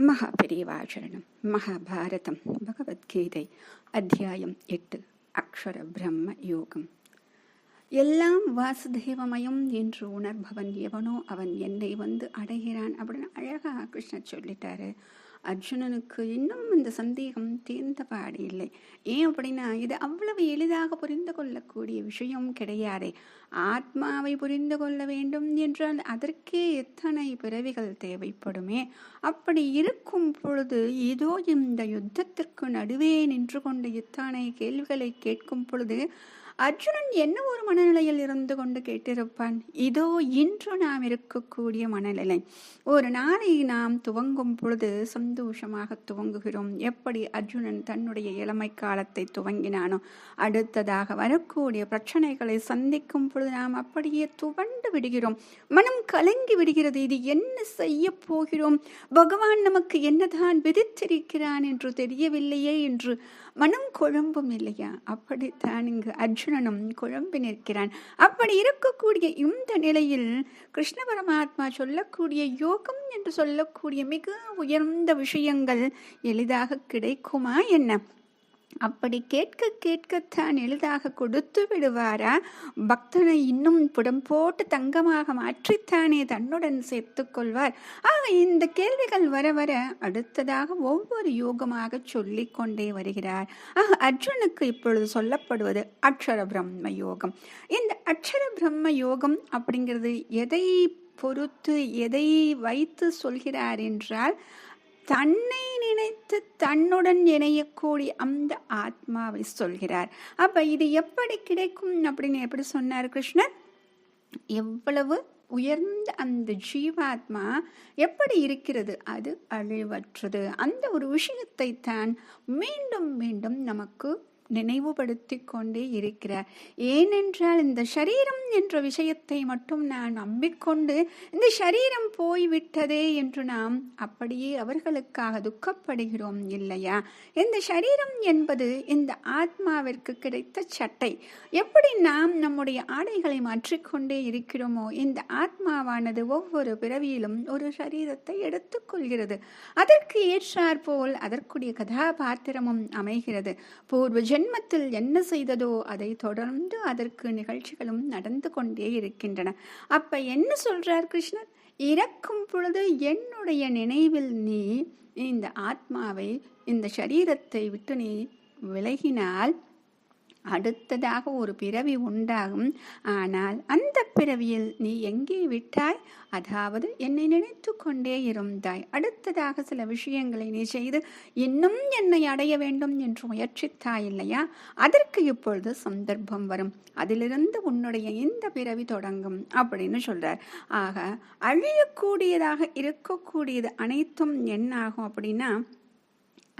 மகாபெரிவாச்சரணம் மகாபாரதம் பகவத்கீதை அத்தியாயம் எட்டு அக்ஷர பிரம்ம யோகம் எல்லாம் வாசுதேவமயம் என்று உணர்பவன் எவனோ அவன் என்னை வந்து அடைகிறான் அப்படின்னு அழகாக கிருஷ்ணர் சொல்லிட்டாரு அர்ஜுனனுக்கு இன்னும் இந்த சந்தேகம் தீர்ந்த பாடு இல்லை. ஏன் அப்படின்னா இது அவ்வளவு எளிதாக புரிந்து கொள்ளக்கூடிய விஷயம் கிடையாதே. ஆத்மாவை புரிந்து கொள்ள வேண்டும் என்றால் அதற்கே எத்தனை பிறவிகள் தேவைப்படுமே? அப்படி இருக்கும் பொழுது இதோ இந்த யுத்தத்திற்கு நடுவே நின்று கொண்டு இத்தனை கேள்விகளை கேட்கும் பொழுது அர்ஜுனன் என்ன ஒரு மனநிலையில் இருந்து கொண்டு கேட்டிருப்பான்? இதோ இன்று நாம் இருக்கக்கூடிய மனநிலை. ஒரு நாளை நாம் துவங்கும் பொழுது சந்தோஷமாக துவங்குகிறோம். எப்படி அர்ஜுனன் தன்னுடைய இளமை காலத்தை துவங்கினானோ அடுத்ததாக வரக்கூடிய பிரச்சனைகளை சந்திக்கும் பொழுது நாம் அப்படியே துவண்டு விடுகிறோம். மனம் கலங்கி விடுகிறது. இது என்ன செய்ய போகிறோம்? பகவான் நமக்கு என்னதான் விதித்திருக்கிறான் என்று தெரியவில்லையே என்று மனம் குழம்பும் இல்லையா? அப்படித்தான் இங்கு அர்ஜுனனும் குழம்பி நிற்கிறான். அப்படி இருக்கக்கூடிய இந்த நிலையில் கிருஷ்ண பரமாத்மா சொல்லக்கூடிய யோகம் என்று சொல்லக்கூடிய மிக உயர்ந்த விஷயங்கள் எளிதாக கிடைக்குமா என்ன? அப்படி கேட்க கேட்கத்தான் எளிதாக கொடுத்து விடுவாரா? பக்தனை இன்னும் புடம் போட்டு தங்கமாக மாற்றித்தானே தன்னுடன் சேர்த்து கொள்வார். ஆக இந்த கேள்விகள் வர வர அடுத்ததாக ஒவ்வொரு யோகமாக சொல்லி கொண்டே வருகிறார். ஆக அர்ஜுனுக்கு இப்பொழுது சொல்லப்படுவது அக்ஷர பிரம்ம யோகம். இந்த அக்ஷர பிரம்ம யோகம் அப்படிங்கிறது எதை பொறுத்து எதை வைத்து சொல்கிறார் என்றால் தன்னை நினைத்து தன்னுடன் இணையக்கூடிய அந்த ஆத்மாவை சொல்கிறார். அப்ப இது எப்படி கிடைக்கும் அப்படின்னு எப்படி சொன்னார் கிருஷ்ணர்? எவ்வளவு உயர்ந்த அந்த ஜீவாத்மா எப்படி இருக்கிறது? அது அழிவற்றது. அந்த ஒரு விஷயத்தை தான் மீண்டும் மீண்டும் நமக்கு நினைவுபடுத்தி கொண்டே இருக்கிறார். ஏனென்றால் இந்த சரீரம் என்ற விஷயத்தை மட்டும் நான் நம்பிக்கொண்டு இந்த சரீரம் போய்விட்டதே என்று நாம் அப்படியே அவர்களுக்காக துக்கப்படுகிறோம் இல்லையா? இந்த சரீரம் என்பது இந்த ஆத்மாவிற்கு கிடைத்த சட்டை. எப்படி நாம் நம்முடைய ஆடைகளை மாற்றிக்கொண்டே இருக்கிறோமோ இந்த ஆத்மாவானது ஒவ்வொரு பிறவியிலும் ஒரு சரீரத்தை எடுத்துக்கொள்கிறது. அதற்கு ஏற்றாற்போல் அதற்குரிய கதாபாத்திரமும் அமைகிறது. பூர்வ ஜென்மத்தில் என்ன செய்ததோ அதை தொடர்ந்து அதற்கு நிகழ்ச்சிகளும் நடந்து கொண்டே இருக்கின்றன. அப்ப என்ன சொல்றார் கிருஷ்ணர்? இறக்கும் பொழுது என்னுடைய நினைவில் நீ இந்த ஆத்மாவை இந்த சரீரத்தை விட்டு நீ விலகினால் அடுத்ததாக ஒரு பிறவி உண்டாகும். ஆனால் அந்த பிறவியில் நீ எங்கே விட்டாய்? அதாவது என்னை நினைத்து கொண்டே இருந்தாய். அடுத்ததாக சில விஷயங்களை நீ செய்து இன்னும் என்னை அடைய வேண்டும் என்று முயற்சித்தாய் இல்லையா? அதற்கு இப்பொழுது சந்தர்ப்பம் வரும். அதிலிருந்து உன்னுடைய இந்த பிறவி தொடங்கும் அப்படின்னு சொல்றார். ஆக அழியக்கூடியதாக இருக்கக்கூடியது அனைத்தும் என்ன ஆகும் அப்படின்னா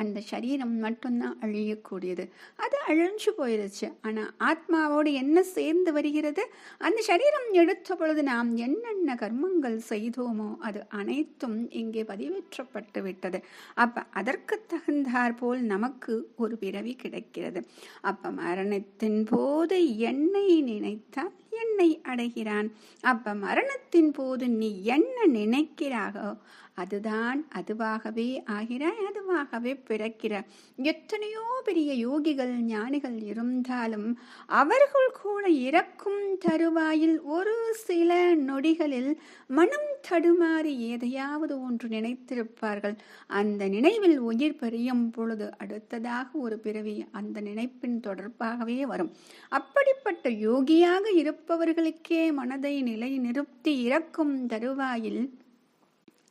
அந்த சரீரம் மட்டும்தான் அழியக்கூடியது. அது அழிஞ்சு போயிடுச்சு ஆனால் ஆத்மாவோடு என்ன சேர்ந்து வருகிறது? அந்த சரீரம் எடுத்த பொழுது நாம் என்னென்ன கர்மங்கள் செய்தோமோ அது அனைத்தும் இங்கே பதிவேற்றப்பட்டு விட்டது. அப்போ அதற்கு தகுந்தார் போல் நமக்கு ஒரு பிறவி கிடைக்கிறது. அப்போ மரணத்தின் போது என்னை நினைத்தால் என்னை அடைகிறான். அப்ப மரணத்தின் போது நீ என்ன நினைக்கிறாகோ அதுதான் அதுவாகவே ஆகிறாய் அதுவாகவே பிறக்கிற. எத்தனையோ பெரிய யோகிகள் ஞானிகள் இருந்தாலும் அவர்கள் கூட இறக்கும் தருவாயில் ஒரு சில நொடிகளில் மனம் தடுமாறி எதையாவது ஒன்று நினைத்திருப்பார்கள். அந்த நினைவில் உயிர் பெரியும் பொழுது அடுத்ததாக ஒரு பிறவி அந்த நினைப்பின் தொடர்பாகவே வரும். அப்படிப்பட்ட யோகியாக இருப்பவர்களுக்கே மனதை நிலை நிறுத்தி இறக்கும் தருவாயில்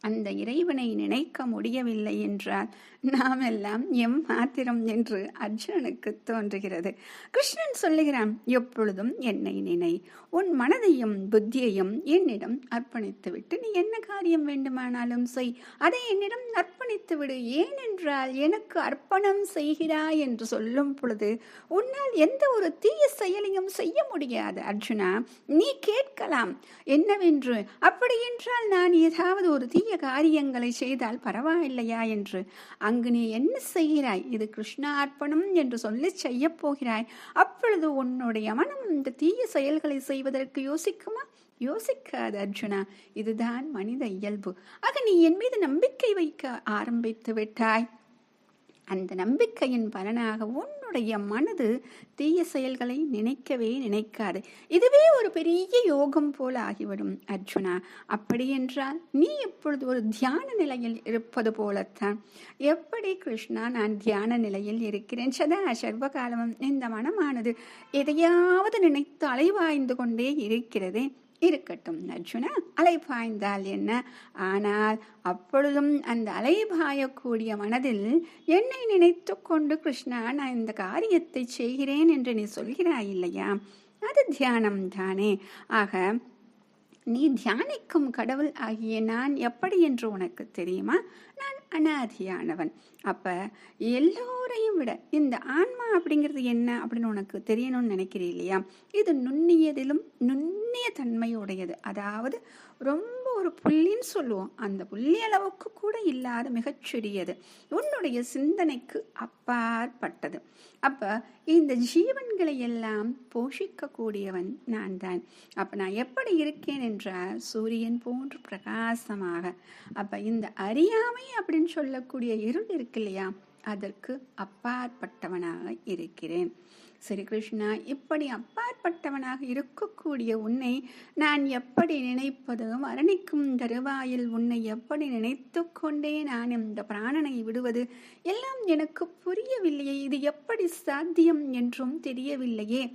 அந்த இறைவனை நினைக்க முடியவில்லை என்றால் நாம் எல்லாம் எம் மாத்திரம் என்று அர்ஜுனனுக்கு தோன்றுகிறது. கிருஷ்ணன் சொல்லுகிறான் எப்பொழுதும் என்னை நினை உன் மனதையும் புத்தியையும் என்னிடம் அர்ப்பணித்துவிட்டு நீ என்ன காரியம் வேண்டுமானாலும் செய். அதை என்னிடம் விடு ஏனென்றால் எனக்கு அர்ப்பணம் செய்கிறாய் என்று சொல்லும் பொழுது உன்னால் எந்த ஒரு தீய செயலையும் செய்ய முடியாது அர்ஜுனா. நீ கேட்கலாம். என்னவென்று? அப்படி என்றால் நான் ஏதாவது ஒரு தீய காரியங்களை செய்தால் பரவாயில்லையா என்று. அங்கு நீ என்ன செய்கிறாய்? இது கிருஷ்ணார்ப்பணம் என்று சொல்லி செய்ய போகிறாய். அப்பொழுது உன்னுடைய மனம் இந்த தீய செயல்களை செய்வதற்கு யோசிக்குமா? யோசிக்காத அர்ஜுனா. இதுதான் மனித இயல்பு. ஆக நீ என் மீது நம்பிக்கை வைக்க ஆரம்பித்து விட்டாய். அந்த நம்பிக்கையின் பலனாக உன்னுடைய மனது தீய செயல்களை நினைக்கவே நினைக்காது. இதுவே ஒரு பெரிய யோகம் போல ஆகிவிடும் அர்ஜுனா. அப்படியென்றால் நீ இப்பொழுது ஒரு தியான நிலையில் இருப்பது போலத்தான். எப்படி கிருஷ்ணா நான் தியான நிலையில் இருக்கிறேன்? சதா சர்வகாலமும் இந்த மனமானது எதையாவது நினைத்து அலைவாய்ந்து கொண்டே இருக்கிறதே. இருக்கட்டும். அர்ஜுனா அலை பாய்ந்தால் என்ன? ஆனால் அப்பொழுதும் அந்த அலை பாயக்கூடிய மனதில் என்னை நினைத்து கொண்டு கிருஷ்ணா நான் இந்த காரியத்தை செய்கிறேன் என்று நீ சொல்கிறாய் இல்லையா? அது தியானம் தானே. ஆக நீ தியானிக்கும் கடவுள் ஆகிய நான் எப்படி என்று உனக்கு தெரியுமா? நான் அனாதியானவன். அப்ப எல்லோரையும் விட இந்த ஆன்மா அப்படிங்கிறது என்ன அப்படின்னு உனக்கு தெரியணும்னு நினைக்கிறீ இல்லையா? இது நுண்ணியதிலும் நுண்ணிய தன்மையுடையது. அதாவது ரொம்ப ஒரு புள்ளின்னு சொல்லுவோம். அந்த புள்ளி அளவுக்கு கூட இல்லாத மிகச்சிறியது உன்னுடைய சிந்தனைக்கு அப்பாற்பட்டது. அப்ப இந்த ஜீவன்களை எல்லாம் போஷிக்கக்கூடியவன் நான் தான் அப்ப நான் எப்படி இருக்கேன் என்றால் சூரியன் போன்று பிரகாசமாக. அப்ப இந்த அறியாமை அப்படின்னு சொல்லக்கூடிய இருள் இருக்கு இல்லையா? அதற்கு அப்பாற்பட்டவனாக இருக்கிறேன். சரி கிருஷ்ணா இப்படி அப்பாற்பட்டவனாக இருக்கக்கூடிய உன்னை நான் எப்படி நினைப்பது மரணிக்கும் தருவாயில் உன்னை எப்படி நினைத்து கொண்டே நான் இந்த பிராணனை விடுவது எல்லாம் எனக்கு புரியவில்லையே. இது எப்படி சாத்தியம் என்றும் தெரியவில்லையே.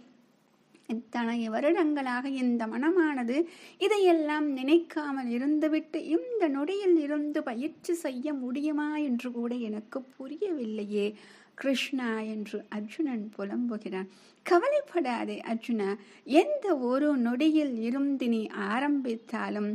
இத்தனை வருடங்களாக இந்த மனமானது இதையெல்லாம் நினைக்காமல் இருந்துவிட்டு இந்த நொடியில் இருந்து பயிற்சி செய்ய முடியுமா என்று கூட எனக்கு புரியவில்லையே. கிருஷ்ணா என்று அர்ஜுனன் புலம்புகிறான். கவலைப்படாதே அர்ஜுனா. எந்த ஒரு நொடியில் இருந்து நீ ஆரம்பித்தாலும்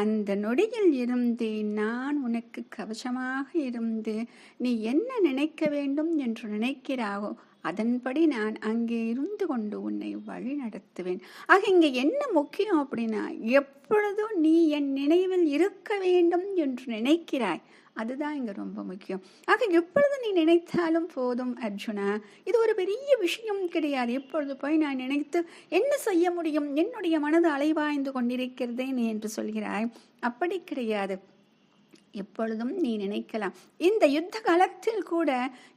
அந்த நொடியில் இருந்து நான் உனக்கு கவசமாக இருந்து நீ என்ன நினைக்க வேண்டும் என்று நினைக்கிறாயோ அதன்படி நான் அங்கே இருந்து கொண்டு உன்னை வழி நடத்துவேன். ஆக இங்கே என்ன முக்கியம் அப்படின்னா எப்பொழுதும் நீ என் நினைவில் இருக்க வேண்டும் என்று நினைக்கிறாய். அதுதான் இங்கே ரொம்ப முக்கியம். ஆக எப்பொழுது நீ நினைத்தாலும் போதும் அர்ஜுனா. இது ஒரு பெரிய விஷயம் கிடையாது. எப்பொழுது போய் நான் நினைத்து என்ன செய்ய முடியும் என்னுடைய மனது அலைவாய்ந்து கொண்டிருக்கிறதே நீ என்று சொல்கிறாய். அப்படி கிடையாது. எப்பொழுதும் நீ நினைக்கலாம். இந்த யுத்த காலத்தில் கூட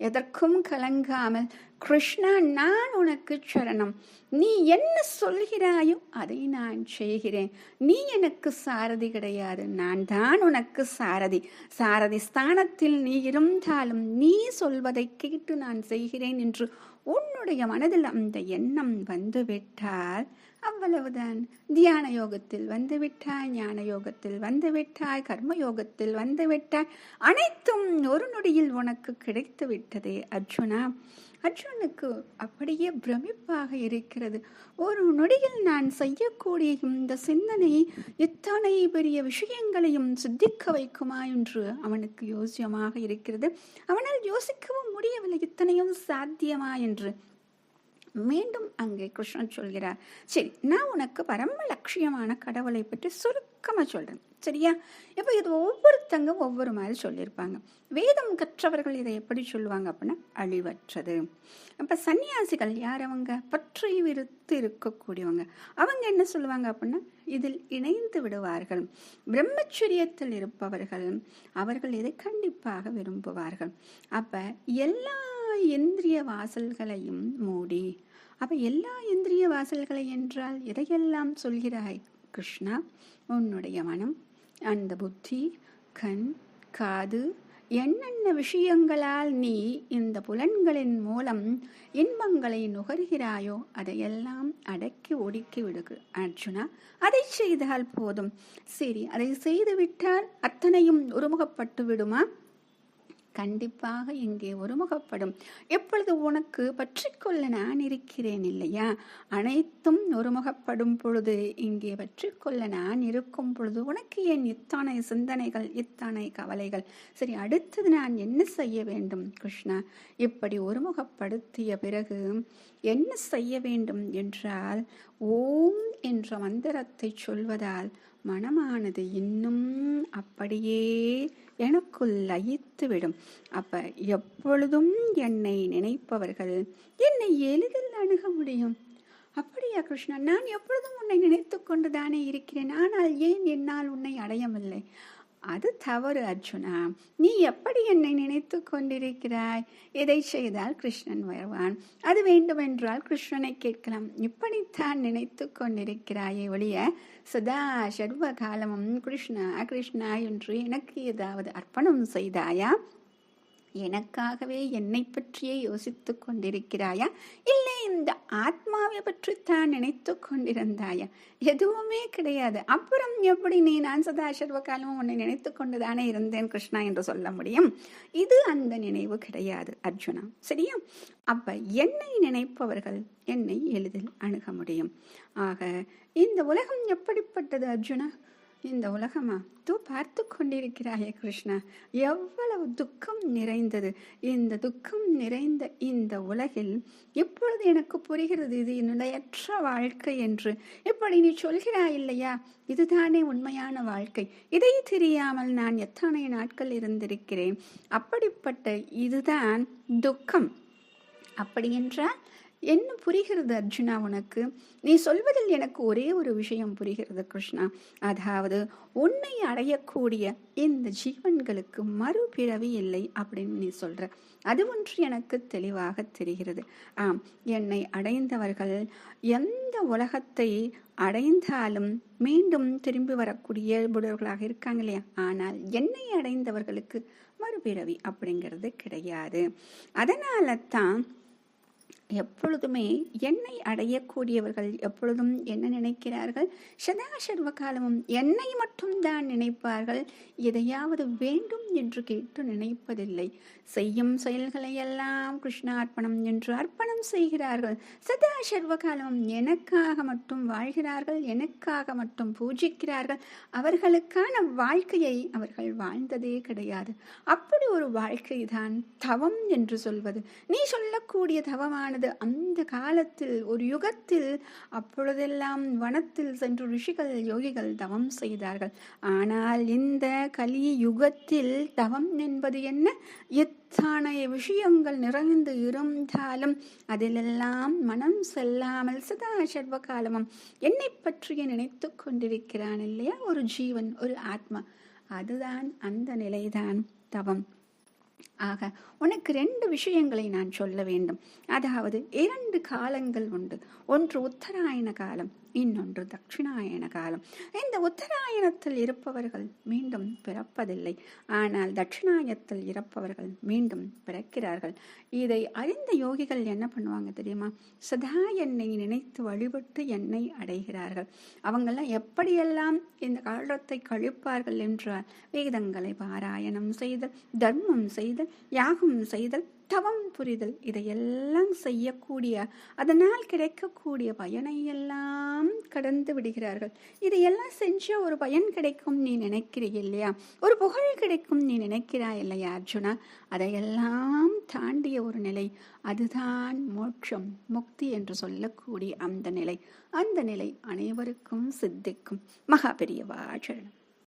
எதற்கும் கலங்காமல் கிருஷ்ணா நான் உனக்கு சரணம். நீ என்ன சொல்கிறாயோ அதை நான் செய்கிறேன். நீ எனக்கு சாரதி கிடையாது. நான் தான் உனக்கு சாரதி. சாரதி ஸ்தானத்தில் நீ இருந்தாலும் நீ சொல்வதை கேட்டு நான் செய்கிறேன் என்று உன்னுடைய மனதில் அந்த எண்ணம் வந்துவிட்டால் அவ்வளவுதான். தியான யோகத்தில் வந்துவிட்டாய் ஞான யோகத்தில் வந்துவிட்டாய் கர்ம யோகத்தில் வந்துவிட்டாய். அனைத்தும் ஒரு நொடியில் உனக்கு கிடைத்து விட்டதே அர்ஜுனா. அர்ஜுனுக்கு அப்படியே பிரமிப்பாக இருக்கிறது. ஒரு நொடியில் நான் செய்யக்கூடிய இந்த சிந்தனை எத்தனை பெரிய விஷயங்களையும் சித்திக்க வைக்குமா என்று அவனுக்கு யோசியமாக இருக்கிறது. அவனால் யோசிக்கவும் முடியவில்லை. இத்தனையும் சாத்தியமா என்று மீண்டும் அங்கே கிருஷ்ணன் சொல்கிறார். சரி நான் உனக்கு பரம லட்சியமான கடவுளை பற்றி சுருக்கமாக சொல்கிறேன் சரியா? இப்போ இது ஒவ்வொருத்தங்க ஒவ்வொரு மாதிரி சொல்லியிருப்பாங்க. வேதம் கற்றவர்கள் இதை எப்படி சொல்லுவாங்க அப்படின்னா அழிவற்றது. அப்போ சன்னியாசிகள் யார் அவங்க? பற்றி விருத்து இருக்கக்கூடியவங்க. அவங்க என்ன சொல்லுவாங்க அப்படின்னா இதில் இணைந்து விடுவார்கள். பிரம்மச்சரியத்தில் இருப்பவர்கள் அவர்கள் இதை கண்டிப்பாக விரும்புவார்கள். அப்போ எல்லா இந்திரிய வாசல்களையும் மூடி. அப்ப எல்லா இந்திரிய வாசல்களை என்றால் எதையெல்லாம் சொல்கிறாய் கிருஷ்ணா? உன்னுடைய மனம் அந்த புத்தி கண் காது என்னென்ன விஷயங்களால் நீ இந்த புலன்களின் மூலம் இன்பங்களை நுகர்கிறாயோ அதையெல்லாம் அடக்கி ஒடுக்கி விடுகு. அர்ஜுனா அதை செய்தால் போதும். சரி அதை செய்துவிட்டால் அத்தனையும் ஒருமுகப்பட்டு விடுமா? கண்டிப்பாக இங்கே ஒருமுகப்படும். எப்பொழுது உனக்கு பற்றிக்கொள்ள நான் இருக்கிறேன் இல்லையா? அனைத்தும் ஒருமுகப்படும் பொழுது இங்கே பற்றிக்கொள்ள நான் இருக்கும் பொழுது உனக்கு ஏன் இத்தனை சிந்தனைகள் இத்தனை கவலைகள்? சரி அடுத்தது நான் என்ன செய்ய வேண்டும் கிருஷ்ணா? இப்படி ஒருமுகப்படுத்திய பிறகு என்ன செய்ய வேண்டும் என்றால் ஓம் என்ற மந்திரத்தை சொல்வதால் மனமானது இன்னும் அப்படியே எனக்குள் லயித்துவிடும். அப்ப எப்பொழுதும் என்னை நினைப்பவர்கள் என்னை எளிதில் அணுக முடியும். அப்படியா கிருஷ்ணா நான் எப்பொழுதும் உன்னை நினைத்து கொண்டுதானே இருக்கிறேன். ஆனால் ஏன் என்னால் உன்னை அடையவில்லை அது தவறு அர்ஜுனா. நீ எப்படி என்னை நினைத்து கொண்டிருக்கிறாய்? எதை செய்தால் கிருஷ்ணன் வருவான்? அது வேண்டுமென்றால் கிருஷ்ணனை கேட்கலாம். இப்படித்தான் நினைத்து கொண்டிருக்கிறாயே ஒழிய சதா சர்வ காலமும் கிருஷ்ணா கிருஷ்ணா என்று எனக்கு ஏதாவது அர்ப்பணம் செய்தாயா? எனக்காகவே என்னை பற்றியே யோசித்து கொண்டிருக்கிறாயா? இல்லை இந்த ஆத்மாவை பற்றித்தான் நினைத்து கொண்டிருந்தாயா? எதுவுமே கிடையாது. அப்புறம் எப்படி நீ நான் சதா சர்வ காலமும் உன்னை நினைத்து கொண்டுதானே இருந்தேன் கிருஷ்ணா என்று சொல்ல முடியும்? இது அந்த நினைவு கிடையாது அர்ஜுனா. சரியா? அப்ப என்னை நினைப்பவர்கள் என்னை எளிதில் அணுக முடியும். ஆக இந்த உலகம் எப்படிப்பட்டது அர்ஜுனா? இந்த உலகமா? தூ பார்த்து கொண்டிருக்கிறாயே கிருஷ்ணா. எவ்வளவு துக்கம் நிறைந்தது. இந்த துக்கம் நிறைந்த இந்த உலகில் இப்பொழுது எனக்கு புரிகிறது இது என்னுடையற்ற வாழ்க்கை என்று. இப்படி நீ சொல்கிறாய் இல்லையா? இதுதானே உண்மையான வாழ்க்கை. இதை தெரியாமல் நான் எத்தனை நாட்கள் இருந்திருக்கிறேன்? அப்படிப்பட்ட இதுதான் துக்கம். அப்படி என்றால் என்ன புரிகிறது அர்ஜுனா உனக்கு? நீ சொல்வதில் எனக்கு ஒரே ஒரு விஷயம் புரிகிறது கிருஷ்ணா. அதாவது உன்னை அடையக்கூடிய இந்த ஜீவன்களுக்கு மறுபிறவி இல்லை அப்படின்னு நீ சொல்ற. அது ஒன்று எனக்கு தெளிவாக தெரிகிறது. ஆம் என்னை அடைந்தவர்கள் எந்த உலகத்தை அடைந்தாலும் மீண்டும் திரும்பி வரக்கூடிய புடர்களாக இருக்காங்க இல்லையா? ஆனால் என்னை அடைந்தவர்களுக்கு மறுபிறவி அப்படிங்கிறது கிடையாது. அதனால தான் எப்பொழுதுமே என்னை அடையக்கூடியவர்கள் எப்பொழுதும் என்ன நினைக்கிறார்கள்? சதா சர்வ காலமும் என்னை மட்டும்தான் நினைப்பார்கள். எதையாவது வேண்டும் என்று கேட்டு நினைப்பதில்லை. செய்யும் செயல்களை எல்லாம் கிருஷ்ணார்ப்பணம் என்று அர்ப்பணம் செய்கிறார்கள். சதா சர்வ காலமும் எனக்காக மட்டும் வாழ்கிறார்கள். எனக்காக மட்டும் பூஜிக்கிறார்கள். அவர்களுக்கான வாழ்க்கையை அவர்கள் வாழ்ந்ததே கிடையாது. அப்படி ஒரு வாழ்க்கை தான் தவம் என்று சொல்வது. நீ சொல்லக்கூடிய தவமான ஆனது அந்த காலத்தில் ஒரு யுகத்தில் அப்பொழுதெல்லாம் வனத்தில் சென்று ரிஷிகள் யோகிகள் தவம் செய்தார்கள். ஆனால் இந்த கலி யுகத்தில் தவம் என்பது என்ன? எத்தனை விஷயங்கள் நிறைந்து இருந்தாலும் அதிலெல்லாம் மனம் செல்லாமல் சதா சர்வ காலமும் என்னை பற்றிய நினைத்து கொண்டிருக்கிறான் இல்லையா? ஒரு ஜீவன் ஒரு ஆத்மா. அதுதான் அந்த நிலைதான் தவம். ஆக உனக்கு ரெண்டு விஷயங்களை நான் சொல்ல வேண்டும். அதாவது இரண்டு காலங்கள் உண்டு. ஒன்று உத்தராயண காலம் இன்னொன்று தட்சிணாயன காலம். இந்த உத்தராயணத்தில் இருப்பவர்கள் மீண்டும் பிறப்பதில்லை. ஆனால் தட்சிணாயத்தில் இருப்பவர்கள் மீண்டும் பிறக்கிறார்கள். இதை அறிந்த யோகிகள் என்ன பண்ணுவாங்க தெரியுமா? சதா என்னை நினைத்து வழிபட்டு என்னை அடைகிறார்கள். அவங்கெல்லாம் எப்படியெல்லாம் இந்த காலத்தை கழிப்பார்கள் என்றால் வேதங்களை பாராயணம் செய்தல் தர்மம் செய்தல் யாகம் செய்தல் தவம் புரிதல். இதையெல்லாம் செய்யக்கூடிய அதனால் கிடைக்கக்கூடிய பயனை எல்லாம் கடந்து விடுகிறார்கள். இதையெல்லாம் செஞ்ச ஒரு பயன் கிடைக்கும் நீ நினைக்கிறீ இல்லையா? ஒரு புகழ் கிடைக்கும் நீ நினைக்கிறாய் இல்லையா அர்ஜுனா? அதையெல்லாம் தாண்டிய ஒரு நிலை. அதுதான் மோட்சம் முக்தி என்று சொல்லக்கூடிய அந்த நிலை. அந்த நிலை அனைவருக்கும் சித்திக்கும். மகா பெரியவா சரணம்.